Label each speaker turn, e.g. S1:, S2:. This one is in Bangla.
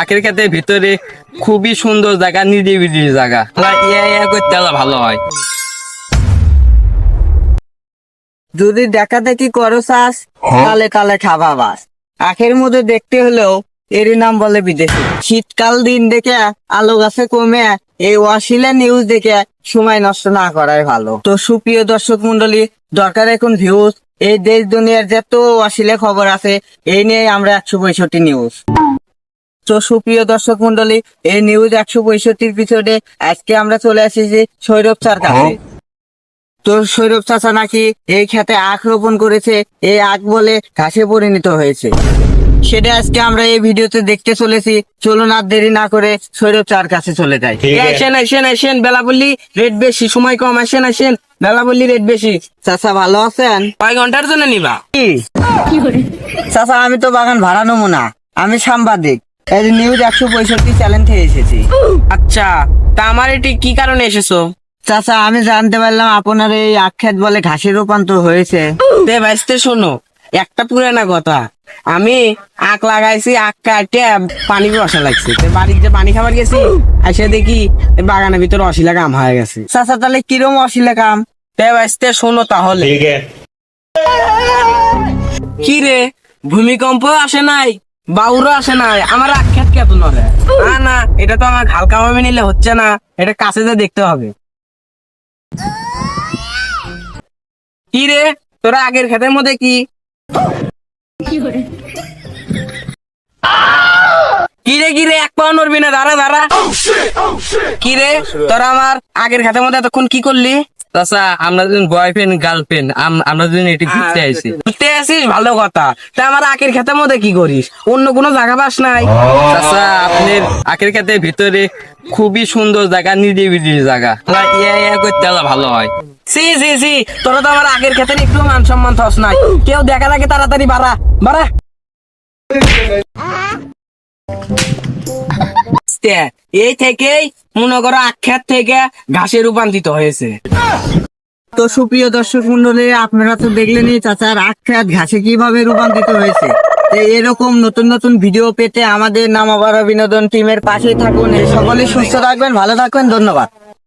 S1: আখের খেতের ভিতরে খুবই সুন্দর জায়গা নিরিবিলি জায়গা। ইয়া ইয়া করতে ভালো হয়।
S2: যদি দেখা দেখি করো চাষ তালে তালে খাবা বাস। আখের মধ্যে দেখতে হলেও এরই নাম বলে বিদেশি। শীতকাল দিন দেখে আলো গাছে কমে এই ওয়াশিলা নিউজ দেখে সময় নষ্ট না করাই ভালো। তো সুপ্রিয় দর্শক মন্ডলী দরকার এখন ভিউজ এই দেশ দুনিয়ার যত ওয়াশিলে খবর আছে এই নিয়ে আমরা একশো পঁয়ষট্টি নিউজ তো সুপ্রিয় দর্শক মন্ডলী এই নিউজ একশো পঁয়ষট্টির পিছনে আজকে আমরা চলে এসেছি সৌরভ চার কাছে তো সৌরভ চাচা নাকি এই খেতে আখ রোপণ করেছে এই আখ বলে ঘাসে পরিণত হয়েছে। সেটা আজকে আমরা এই ভিডিওতে দেখতে চলেছি। চলুন আর দেরি না করে সৌরভ চার কাছে চলে যাই।
S1: আসেন আসেন আসেন বেলা বললি রেট বেশি সময় কম আসেন আসেন। বেলা বললি রেট বেশি।
S2: চাচা ভালো আছেন?
S1: কয় ঘণ্টার জন্য নিবা?
S2: কি? চাচা আমি তো বাগান ভাড়া নেব না। আমি সাংবাদিক। এই নিউজ একশো পঁয়ষট্টি চ্যানেল থেকে এসেছি।
S1: আচ্ছা তা আমার এটি কি কারণে এসেছ?
S2: চাচা আমি জানতে পারলাম আপনার এই আখ্যাত বলে ঘাসে রূপান্তর হয়েছে।
S1: তে শোনো একটা পুরানা কথা। আমি আখ লাগাইছি আখ কাটে পানি রসা লাগছে। তো বাড়িতে পানি খাবার গেছি এসে দেখি বাগানের ভিতর অশিলা কাম হয়ে গেছে।
S2: চাচা তাহলে কিরম অশিলা কাম
S1: তে ভাইস্তে শোনো তাহলে। কি রে ভূমিকম্প আসে নাই? বাউরও আসে নাই আমার আখ্যাত কেত নরে। না না এটা তো আমার হালকা ভাবে নিলে হচ্ছে না এটা কাছে যে দেখতে হবে। কি রে তোরা আগের ক্ষেতের মধ্যে কি? কি রে কি রে এক পাও নড়বি না দাঁড়া দাঁড়া। কি রে তোরা আমার আগের খাতের মধ্যে এতক্ষণ কি করলি? চাচা আমরা দুজন বয়ফ্রেন্ড গার্লফ্রেন্ড আমরা দুজন এটি ঘুরতে আইছি। ঘুরতে আসিস ভালো কথা। তা আমার আখের খেতের মধ্যে কি করিস? অন্য কোনো জায়গা পাস নাই। চাচা আপনার আখের খেতের ভিতরে খুবই সুন্দর জায়গা নিরিবিলি জায়গা। ইয়া ইয়া করতে হলে ভালো হয়। সি সি সি তোরা তো আমার আগের ক্ষেত্রে একটু মান সম্মান থস নাই। কেউ দেখা লাগে তাড়াতাড়ি বাড়া বাড়া। তে, এই থেকেই মনে করো আখ্যাত থেকে ঘাসে রূপান্তরিত হয়েছে।
S2: তো সুপ্রিয় দর্শক মন্ডলী আপনারা তো দেখলেনই চাচার আখ্যাত ঘাসে কীভাবে রূপান্তরিত হয়েছে। এরকম নতুন নতুন ভিডিও পেতে আমাদের নামাবারা বিনোদন টিমের পাশেই থাকুন। সকলে সুস্থ থাকবেন ভালো থাকবেন ধন্যবাদ।